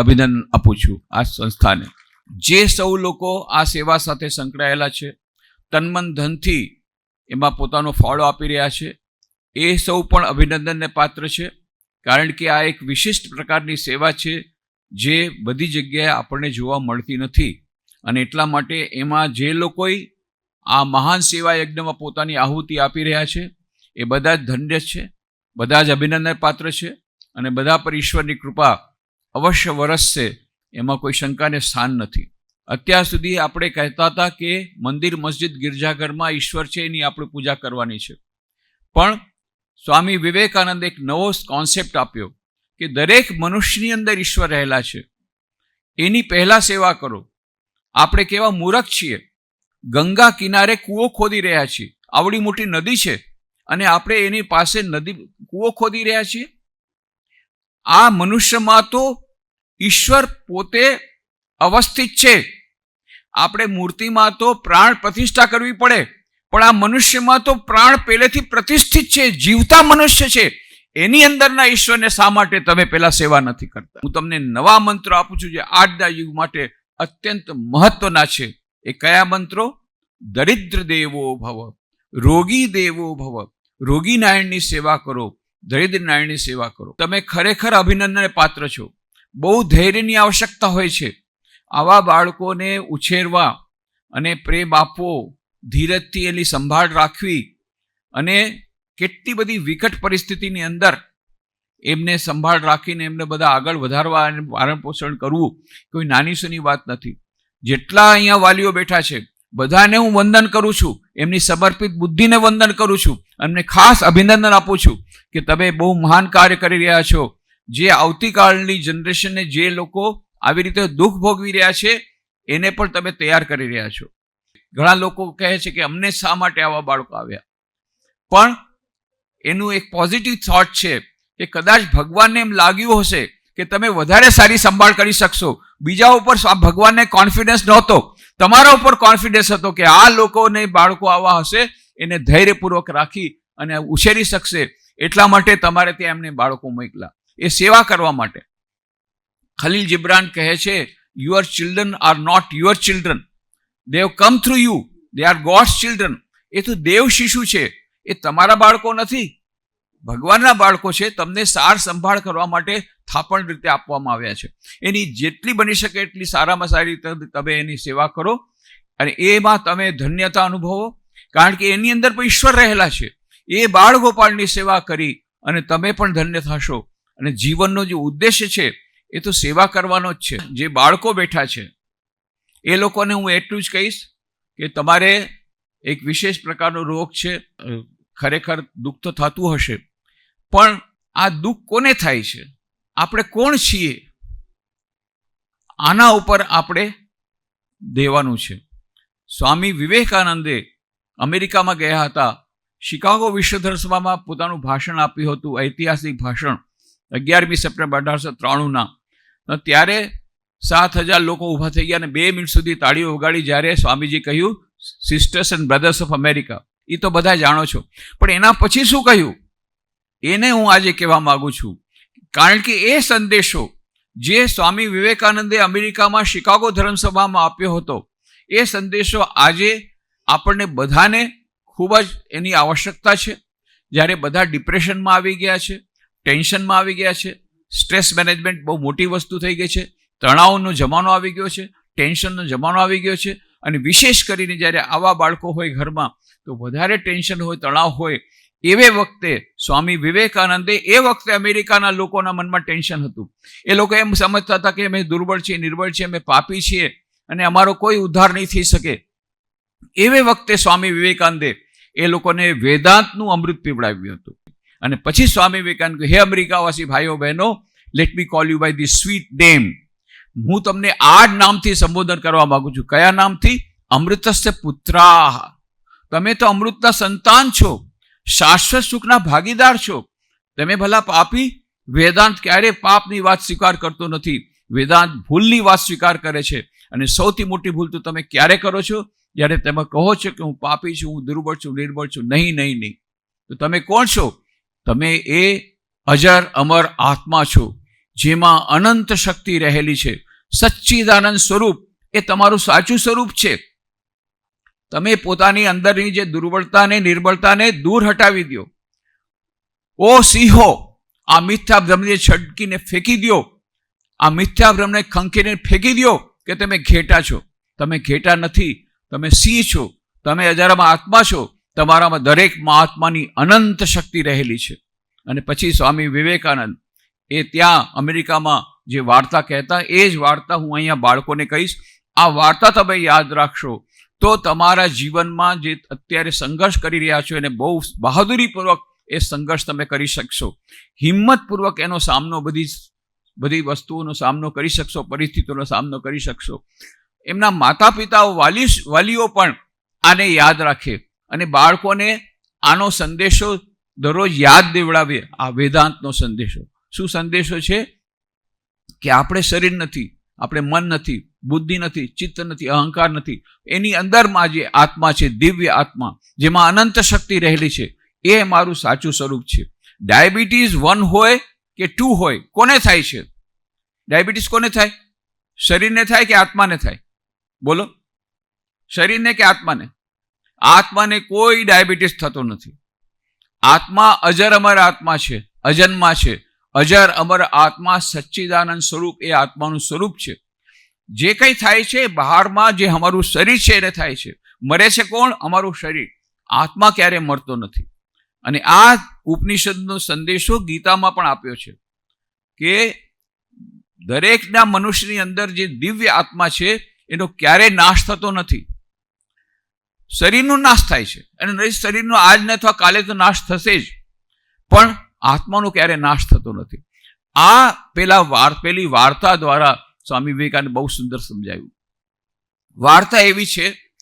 અભિનંદન આપું છું આ સંસ્થાને. જે સૌ લોકો આ સેવા સાથે સંકળાયેલા છે તનમન ધનથી એમાં પોતાનો ફાળો આપી રહ્યા છે, એ સૌ પણ અભિનંદનને પાત્ર છે, કારણ કે આ એક વિશિષ્ટ પ્રકારની સેવા છે, જે બધી જગ્યાએ આપણને જોવા મળતી નથી. અને એટલા માટે એમાં જે લોકોએ આ મહાન સેવા યજ્ઞમાં પોતાની આહુતિ આપી રહ્યા છે, એ બધા જ ધન્ય છે, બધા જ અભિનંદન પાત્ર છે, અને બધા પર ઈશ્વરની કૃપા અવશ્ય વરસશે એમાં કોઈ શંકાને સ્થાન નથી. અત્યાર સુધી આપણે કહેતા હતા કે મંદિર, મસ્જિદ, ગિરજાઘરમાં ઈશ્વર છે, એની આપણે પૂજા કરવાની છે. પણ સ્વામી વિવેકાનંદ એક નવો કોન્સેપ્ટ આપ્યો કે દરેક મનુષ્યની અંદર ઈશ્વર રહેલા છે. એની પહેલાં સેવા કરો. આપણે કેવા મૂરખ છીએ. ગંગા કિનારે કૂવો ખોદી રહ્યા છીએ. આવડી મોટી નદી છે અને આપણે એની પાસે નદી, કૂવો ખોદી રહ્યા છીએ. આ મનુષ્યમાં તો ઈશ્વર પોતે અવસ્થિત છે. આપણે મૂર્તિમાં તો પ્રાણ પ્રતિષ્ઠા કરવી પડે, પણ આ મનુષ્યમાં તો પ્રાણ પહેલેથી પ્રતિષ્ઠિત છે, જીવતા મનુષ્ય છે. એની અંદરના ઈશ્વરને શા માટે તમે પેલા સેવા નથી કરતા? હું તમને નવા મંત્રો આપું છું જે આજના યુગ માટે અત્યંત મહત્વના છે. એ કયા મંત્રો? દરિદ્ર દેવો ભવ, રોગી દેવો ભવ, રોગી નારાયણની સેવા કરો દરિદ્ર નારાયણની સેવા કરો. તમે ખરેખર અભિનંદનને પાત્ર છો. બહુ ધૈર્યની આવશ્યકતા હોય છે. આવા બાળકોને ઉછેરવા અને પ્રેમ આપવો, ધીરજથી એની સંભાળ રાખવી અને કેટલી બધી વિકટ પરિસ્થિતિની અંદર એમને સંભાળ રાખીને એમને બધા આગળ વધારવા અને પારણ પોષણ કરવું કોઈ નાની સુની વાત નથી. જેટલા અહીંયા વાલીઓ બેઠા છે, બધાને હું વંદન કરું છું. એમની સમર્પિત બુદ્ધિને વંદન કરું છું. એમને ખાસ અભિનંદન આપું છું કે તમે બહુ મહાન કાર્ય કરી રહ્યા છો. જે આવતીકાલની જનરેશનને જે લોકો આવી રીતે દુઃખ ભોગવી રહ્યા છે, એને પણ તમે તૈયાર કરી રહ્યા છો. ઘણા લોકો કહે છે કે અમને શા માટે આવા બાળકો આવ્યા? પણ એનું એક પોઝિટિવ થોટ છે કે કદાચ ભગવાનને એમ લાગ્યું હશે કે તમે વધારે સારી સંભાળ કરી શકશો. બીજા ઉપર ભગવાનને કોન્ફિડન્સ નહોતો. તમારા ઉપર કોન્ફિડન્સ હતો કે આ લોકોને બાળકો આવા હશે એને ધૈર્યપૂર્વક રાખી અને ઉછેરી શકશે એટલા માટે તમારે ત્યાં એમને બાળકો મોકલા એ સેવા કરવા માટે. ખલીલ જિબ્રાન કહે છે your children are not your children they come through you they are God's children એ તો દેવ શિશુ છે. એ તમારા બાળકો નથી. ભગવાનના બાળકો છે. તમને સાર સંભાળ કરવા માટે થાપણ રીતે આપવામાં આવ્યા છે. એની જેટલી બની શકે એટલી સારામાં સારી રીતે તમે એની સેવા કરો અને એમાં તમે ધન્યતા અનુભવો. કારણ કે એની અંદર પણ ઈશ્વર રહેલા છે. એ બાળ ગોપાળની સેવા કરી અને તમે પણ ધન્ય થશો. અને જીવનનો જે ઉદ્દેશ્ય છે, એ તો સેવા કરવાનો જ છે. જે બાળકો બેઠા છે, એ લોકોને હું એટલું જ કહીશ કે તમારે એક વિશેષ પ્રકારનો રોગ છે ખરેખર દુઃખ તો થતું હશે, પણ આ દુઃખ કોને થાય છે? આપણે કોણ છીએ? આના ઉપર આપણે દેવાનું છે. સ્વામી વિવેકાનંદે અમેરિકામાં ગયા હતા. શિકાગો વિશ્વ સભામાં પોતાનું ભાષણ આપ્યું હતું, ઐતિહાસિક ભાષણ, અગિયારમી સપ્ટેમ્બર અઢારસો ત્રાણુંના. ત્યારે સાત હજાર લોકો ઊભા થઈ ગયા અને બે મિનિટ સુધી તાળીઓ વગાડી જ્યારે સ્વામીજી કહ્યું sisters and brothers of America એ તો બધા જાણો છો. પણ એના પછી શું કહ્યું? એને હું આજે કહેવા માગું છું, કારણ કે એ સંદેશો જે સ્વામી વિવેકાનંદે અમેરિકામાં શિકાગો ધર્મસભામાં આપ્યો હતો, એ સંદેશો આજે આપણને બધાને ખૂબ જ એની આવશ્યકતા છે. જ્યારે બધા ડિપ્રેશનમાં આવી ગયા છે, ટેન્શનમાં આવી ગયા છે, સ્ટ્રેસ મેનેજમેન્ટ બહુ મોટી વસ્તુ થઈ ગઈ છે, તણાવનો જમાનો આવી ગયો છે, ટેન્શનનો જમાનો આવી ગયો છે અને વિશેષ કરીને જ્યારે આવા બાળકો હોય ઘરમાં, તો વધારે ટેન્શન હોય, તણાવ હોય, એવે વખતે સ્વામી વિવેકાનંદે એ વખતે અમેરિકાના લોકોના મનમાં ટેન્શન હતું. એ લોકો એમ સમજતા હતા કે અમે દુર્બળ છીએ, નિર્બળ છીએ, અમે પાપી છીએ અને અમારો કોઈ ઉદ્ધાર નહીં થઈ શકે. એવે વખતે સ્વામી વિવેકાનંદે એ લોકોને વેદાંતનું અમૃત પીવડાવ્યું હતું. અને પછી સ્વામી વિવેકાનંદ હે અમેરિકાવાસી ભાઈઓ બહેનો let me call you by the sweet name હું તમને આ જ નામથી સંબોધન કરવા માંગુ છું. કયા નામથી? અમૃતસ્ય પુત્રાહ. તમે તો અમૃતના સંતાન છો. શાશ્વત સુખના ભાગીદાર છો. તમે ભલા પાપી? વેદાંત ક્યારે પાપની વાત સ્વીકાર કરતો નથી. વેદાંત ભૂલની વાત સ્વીકાર કરે છે. અને સૌથી મોટી ભૂલ તો તમે ક્યારે કરો છો? જ્યારે તમે કહો છો કે હું પાપી છું, હું દુર્બળ છું, નિર્બળ છું, નહીં નહીં નહીં, તો તમે કોણ છો? તમે એ અજર અમર આત્મા છો, જેમાં અનંત શક્તિ રહેલી છે. સચ્ચિદાનંદ સ્વરૂપ એ તમારું સાચું સ્વરૂપ છે. તમે પોતાની અંદરની જે દુર્બળતાને, નિર્બળતાને દૂર હટાવી દો. ઓ સિંહો, આ મિથ્યા ભ્રમને છટકીને ફેંકી દો. આ મિથ્યા ભ્રમને ખંખીને ફેંકી દો કે તમે ઘેટા છો. તમે ઘેટા નથી તમે સિંહ છો, તમે અજારામાં આત્મા છો, તમારામાં દરેક મહાત્માની અનંત શક્તિ રહેલી છે. અને પછી સ્વામી વિવેકાનંદ, એ ત્યાં અમેરિકામાં જે વાર્તા કહેતા, એ જ વાર્તા હું અહીંયા બાળકોને કહીશ. આ વાર્તા તમે યાદ રાખશો, તો તમારા જીવનમાં જે અત્યારે સંઘર્ષ કરી રહ્યા છો, એને બહુ બહાદુરીપૂર્વક એ સંઘર્ષ તમે કરી શકશો. હિંમતપૂર્વક એનો સામનો બધી બધી વસ્તુઓનો સામનો કરી શકશો, પરિસ્થિતિઓનો સામનો કરી શકશો. એમના માતા પિતાઓ વાલી વાલીઓ પણ આને યાદ રાખે અને બાળકોને આનો સંદેશો દરરોજ યાદ દેવડાવે, આ વેદાંતનો સંદેશો. શું સંદેશો છે? કે આપણે શરીર નથી, આપણે મન નથી, બુદ્ધિ નથી, ચિત્ત નથી, અહંકાર નથી. એની અંદરમાં જે આત્મા છે, દિવ્ય આત્મા, જેમાં અનંત શક્તિ રહેલી છે, એ મારું સાચું સ્વરૂપ છે. ડાયાબિટીસ વન હોય કે ટુ હોય, કોને થાય છે? ડાયાબિટીસ કોને થાય? શરીરને થાય કે આત્માને થાય? બોલો. શરીરને કે આત્માને? આત્માને કોઈ ડાયાબિટીસ થતો નથી. આત્મા અજર અમર આત્મા છે, અજન્મા છે. અજર અમર આત્મા સચ્ચિદાનંદ સ્વરૂપ એ આત્માનું સ્વરૂપ છે. જે કંઈ થાય છે બહારમાં જે અમારું શરીર છે એને થાય છે. મરે છે કોણ? અમારું શરીર. આત્મા ક્યારે મરતો નથી. અને આ ઉપનિષદનો સંદેશો ગીતામાં પણ આપ્યો છે કે દરેકના મનુષ્યની અંદર જે દિવ્ય આત્મા છે એનો ક્યારેય નાશ થતો નથી. શરીરનો નાશ થાય છે. અને શરીરનો આજ ન અથવા કાલે તો નાશ થશે જ. પણ આત્માનો ક્યારે નાશ થતો નથી. આ પેલા વાર, પેલી વાર્તા દ્વારા સ્વામી વિવેકાનંદ બહુ સુંદર સમજાવ્યું વાર્તા એવી છે,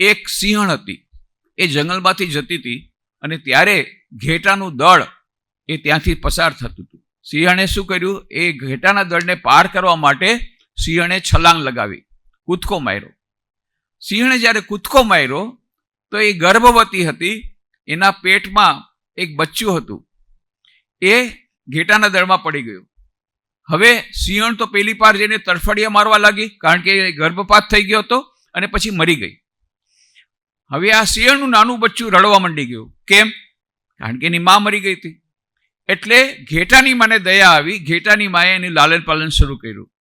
એક સિંહણ હતી. એ જંગલમાંથી જતી હતી અને ત્યારે ઘેટાનું દળ એ ત્યાંથી પસાર થતું હતું. સિંહણે શું કર્યું? એ ઘેટાના દળને પાર કરવા માટે સિંહણે છલાંગ લગાવી. કૂદકો માર્યો. સિંહણે જ્યારે કૂદકો માર્યો, તો એ ગર્ભવતી હતી, એના પેટમાં એક બચ્ચું હતું. એ ઘેટાના દળમાં પડી ગયું. હવે સિંહણ તો પેલી પાર જઈને તડફડિયા મારવા લાગી, કારણ કે એ ગર્ભપાત થઈ ગયો હતો અને પછી મરી ગઈ. હવે આ સિંહણનું નાનું બચ્ચું રડવા માંડી ગયું. કેમ? કારણ કે એની મા મરી ગઈ હતી. એટલે ઘેટાની માને દયા આવી, ઘેટાની માએ એનું લાલન પાલન શરૂ કર્યું.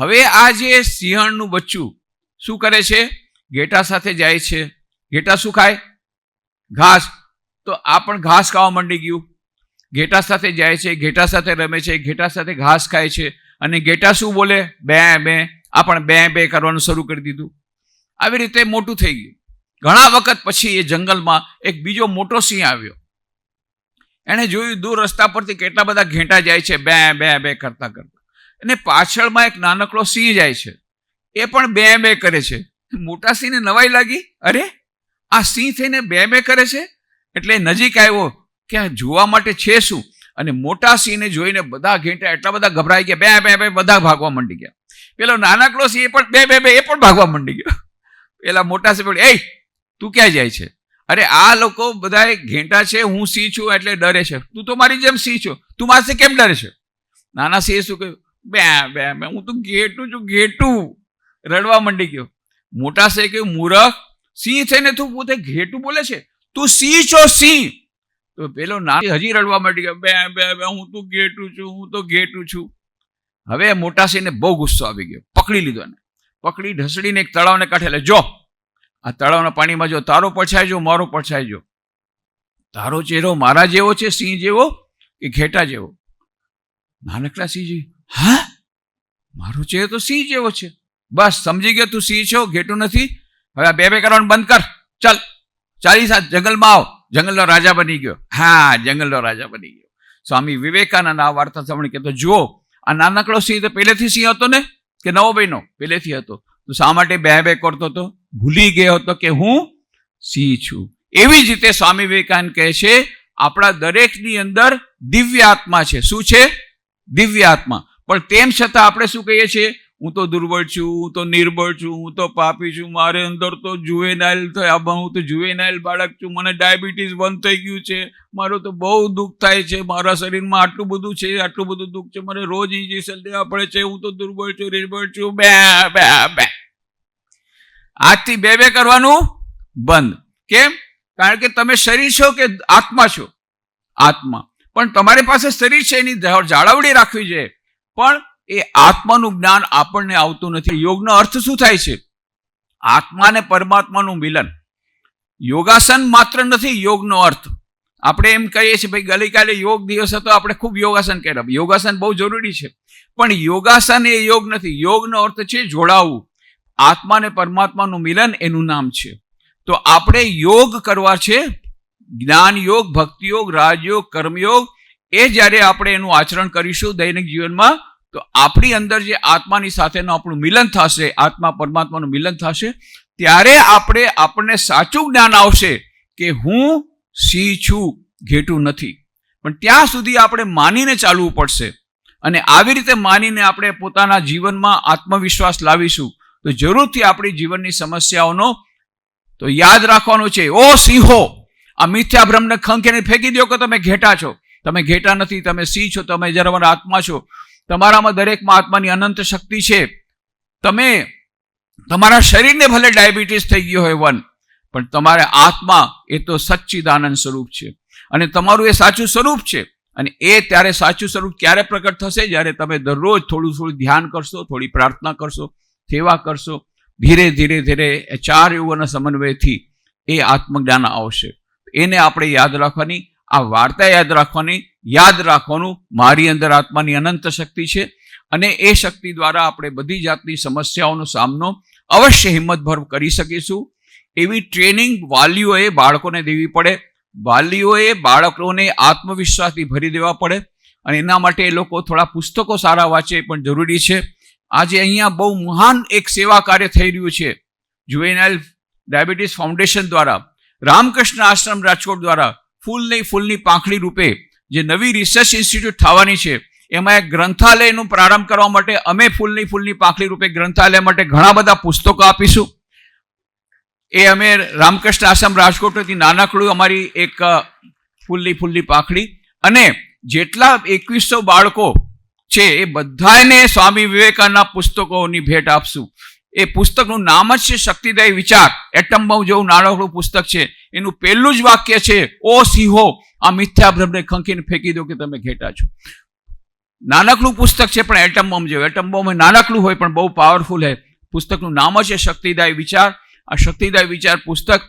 હવે આ જે સિંહણનું બચ્ચું, શું કરે છે? ઘેટા સાથે જાય છે. ઘેટા શું ખાય? ઘાસ. તો આ પણ ઘાસ ખાવા માંડી ગયું. ઘેટા સાથે જાય છે, ઘેટા સાથે રમે છે, ઘેટા સાથે ઘાસ ખાય છે. અને ઘેટા શું બોલે? બે બે. આ પણ બે બે કરવાનું શરૂ કરી દીધું. આવી રીતે મોટું થઈ ગયું. ઘણા વખત પછી એ જંગલમાં એક બીજો મોટો સિંહ આવ્યો. એણે જોયું દૂર રસ્તા પરથી કેટલા બધા ઘેટા જાય છે. બે બે બે કરતા કરતા. અને પાછળમાં એક નાનકડો સિંહ જાય છે. એ પણ બે બે કરે છે. મોટા સિંહને નવાઈ લાગી? અરે, આ સિંહ થઈને બે બે કરે છે? એટલે નજીક આવ્યો કે આ જોવા માટે છે શું? અને મોટા સિંહને જોઈને બધા ઘેંટા એટલા બધા ગભરાઈ ગયા. બે બે બે, બધા ભાગવા માંડી ગયા. પેલો નાનકડો સિંહ એ પણ બે બે બે, એ પણ ભાગવા માંડી ગયો. પેલા મોટા સિંહ એ તું ક્યાં જાય છે? અરે, આ લોકો બધા ઘેંટા છે, હું સિંહ છું, એટલે ડરે છે. તું તો મારી જેમ સિંહ છો. તું મારથી કેમ ડરે છે? નાના સિંહે શું કહ્યું? બે બે બે. હું તો ઘેટું છું, ઘેટું. રડવા માંડી ગયો. મોટા સે કે મૂરખ, સિંહ થઈને તું? પોતે ઘેટું બોલે છે. તું સિંહ છો, સિંહ. તો પેલો ના હજી રડવા માંડી ગયો. બે બે બે, હું તો ઘેટું છું, હું તો ઘેટું છું. હવે મોટા સિંહને બહુ ગુસ્સો આવી ગયો. પકડી લીધો ને પકડી ઢસડીને એક તળાવને કાંઠે લે. જો, આ તળાવના પાણીમાં જો, તારો પડછાય જો, મારો પડછાય જો. તારો ચહેરો મારા જેવો છે, સિંહ જેવો કે ઘેટા જેવો? નાનકડા સિંહજી હા? મારો ચહેરો તો સિંહ જેવો છે. બસ, સમજી ગયો તું સિંહ છો, ઘેટું નથી? હવે આ બે બે કરવાનું બંધ કર. ચાલ ચાલી સાત જંગલમાં આવ. જંગલનો રાજા બની ગયો. હા, જંગલનો રાજા બની ગયો. સ્વામી વિવેકાનંદ આ વાર્તા સાંભળી તો જુઓ, આ નાનકડો સિંહ તો પહેલેથી સિંહ હતો ને? કે નવો બહેનો પહેલેથી હતો. તો શા માટે બે બે કરતો હતો? ભૂલી ગયો હતો કે હું સિંહ છું. એવી જ રીતે સ્વામી વિવેકાનંદ કહે છે, આપણા દરેકની અંદર દિવ્ય આત્મા છે. શું છે? દિવ્ય આત્મા. પણ તેમ છતાં આપણે શું કહીએ છીએ? હું તો દુર્બળ છું, હું તો નિર્બળ છું, હું તો પાપી છું, મારે અંદર તો જુવેનાઇલ થયા. હું તો જુવેનાઇલ બાળક છું. મને ડાયાબિટીસ બંધ થઈ ગયું છે. મારું તો બહુ દુઃખ થાય છે. મારા શરીરમાં આટલું બધું છે, આટલું બધું દુઃખ છે. મને રોજ ઇન્જેક્શન લેવા પડે છે. હું તો દુર્બળ છું, નિર્બળ છું. બે બે બે. આજથી બે બે કરવાનું બંધ. કેમ? કારણ કે તમે શરીર છો કે આત્મા છો? આત્મા. પણ તમારી પાસે શરીર છે એની જાળવણી રાખવી જોઈએ. પણ એ આત્માનું જ્ઞાન આપણને આવતું નથી. યોગનો અર્થ શું થાય છે? આત્મા અને પરમાત્માનું મિલન. યોગાસન માત્ર નથી, યોગનો અર્થ. આપણે એમ કહીએ છીએ, ભાઈ, ગઈકાલે યોગ દિવસ હતો, આપણે ખૂબ યોગાસન કર્યા. યોગાસન બહુ જરૂરી છે. પણ યોગાસન એ યોગ નથી. યોગનો અર્થ છે જોડાવું. આત્મા અને પરમાત્માનું મિલન એનું નામ છે. તો આપણે યોગ કરવા છે જ્ઞાન યોગ ભક્તિ યોગ રાજયોગ, કર્મયોગ એ જ્યારે આપણે એનું આચરણ કરીશું દૈનિક જીવનમાં, તો આપણી અંદર જે આત્માની સાથેનું આપણું મિલન થશે, આત્મા પરમાત્માનું મિલન થશે, ત્યારે આપણે આપણને સાચું જ્ઞાન આવશે કે હું સિંહ છું, ઘેટું નથી. પણ ત્યાં સુધી આપણે માનીને ચાલવું પડશે. અને આવી રીતે માનીને આપણે પોતાના જીવનમાં આત્મવિશ્વાસ લાવીશું, તો જરૂરથી આપણી જીવનની સમસ્યાઓનો તો યાદ રાખવાનું છે. ઓ સિંહો, આ મિથ્યા ભ્રમને ખંખેને ફેંકી દો કે તમે ઘેટા છો. તમે ઘેટા નથી, તમે સિંહ છો, તમે જરવર આત્મા છો. તમારામાં દરેકમાં આત્માની અનંત શક્તિ છે. તમે તમારા શરીરને ભલે ડાયાબિટીસ થઈ ગયો હોય, વન, પણ તમારા આત્મા એ તો સચ્ચિદાનંદ સ્વરૂપ છે. અને તમારું એ સાચું સ્વરૂપ છે. અને એ ત્યારે સાચું સ્વરૂપ ક્યારે પ્રગટ થશે? જ્યારે તમે દરરોજ થોડું થોડું ધ્યાન કરશો, થોડી પ્રાર્થના કરશો, સેવા કરશો, ધીરે ધીરે ધીરે ચાર યુગોના સમન્વયથી એ આત્મજ્ઞાન આવશે. એને આપણે યાદ રાખવાની આ વાર્તા યાદ રાખવાની, યાદ રાખવાનું મારી અંદર આત્માની અનંત શક્તિ છે અને એ શક્તિ દ્વારા આપણે બધી જાતની સમસ્યાઓનો સામનો અવશ્ય હિંમતભર કરી શકીશું. એવી ટ્રેનિંગ વાલીઓએ બાળકોને દેવી પડે. વાલીઓએ બાળકોને આત્મવિશ્વાસથી ભરી દેવા પડે અને એના માટે એ લોકો થોડા પુસ્તકો સારા વાંચે પણ જરૂરી છે. આજે અહીંયા બહુ મહાન એક સેવા કાર્ય થઈ રહ્યું છે. જુવેનાઇલ ડાયાબિટીસ ફાઉન્ડેશન દ્વારા, રામકૃષ્ણ આશ્રમ રાજકોટ દ્વારા ફૂલની ફૂલની પાંખડી રૂપે જે નવી રિસર્ચ ઇન્સ્ટિટ્યૂટ થવાની છે, એમાં એક ગ્રંથાલયનું પ્રારંભ કરવા માટે અમે ફૂલની ફૂલની પાંખડી રૂપે ગ્રંથાલય માટે ઘણા બધા પુસ્તકો આપીશું. એ અમે રામકૃષ્ણ આશ્રમ રાજકોટથી નાનકડું અમારી એક ફૂલની ફૂલની પાંખડી. અને જેટલા એકવીસો બાળકો છે, એ બધાને સ્વામી વિવેકાનંદના પુસ્તકોની ભેટ આપશું. એ પુસ્તકનું નામ જ છે શક્તિદાયી વિચાર. એટમ બમ જેવું નાનકડું પુસ્તક છે. એનું પહેલું જ વાક્ય છે, ઓ સિંહો, આ મિથ્યા ભ્રમને ખંખીને ફેંકી દો કે તમે ઘેટા છો. નાનકડું પુસ્તક છે પણ એટમ બોમ્બ જેવું. એટમ બોમ્બ નાનકડું હોય પણ બહુ પાવરફુલ છે પુસ્તકનું નામ જ છે શક્તિદાયી વિચાર. આ શક્તિદાય વિચાર પુસ્તક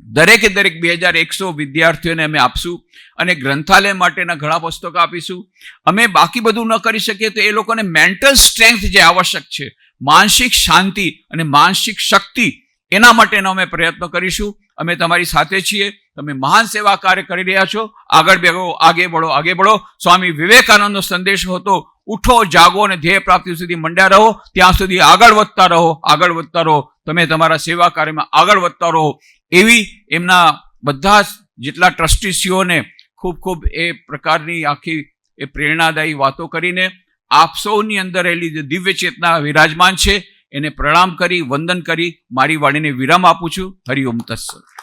દરેકે દરેક બે હજાર એકસો વિદ્યાર્થીઓને અમે આપશું અને ગ્રંથાલય માટેના ઘણા પુસ્તકો આપીશું. અમે બાકી બધું ન કરી શકીએ તો એ લોકોને મેન્ટલ સ્ટ્રેન્થ જે આવશ્યક છે માનસિક શાંતિ અને માનસિક શક્તિ એના માટેનો અમે પ્રયત્ન કરીશું. અમે તમારી સાથે છીએ. તમે મહાન સેવા કાર્ય કરી રહ્યા છો. આગળ બેગો આગે બળો આગે બળો સ્વામી વિવેકાનંદનો સંદેશ હતો, ઉઠો, જાગો અને ધ્યેય પ્રાપ્તિ સુધી મંડ્યા રહો. ત્યાં સુધી આગળ વધતા રહો, આગળ વધતા રહો. તમે તમારા સેવા કાર્યમાં આગળ વધતા રહો. એવી એમના બધા જેટલા ટ્રસ્ટીસીઓને ખૂબ ખૂબ એ પ્રકારની આખી એ પ્રેરણાદાયી વાતો કરીને આપ સૌની અંદર રહેલી જે દિવ્ય ચેતના વિરાજમાન છે, એને પ્રણામ કરી, વંદન કરી, મારી વાણીને વિરામ આપું છું. હરિઓમ તત્સત.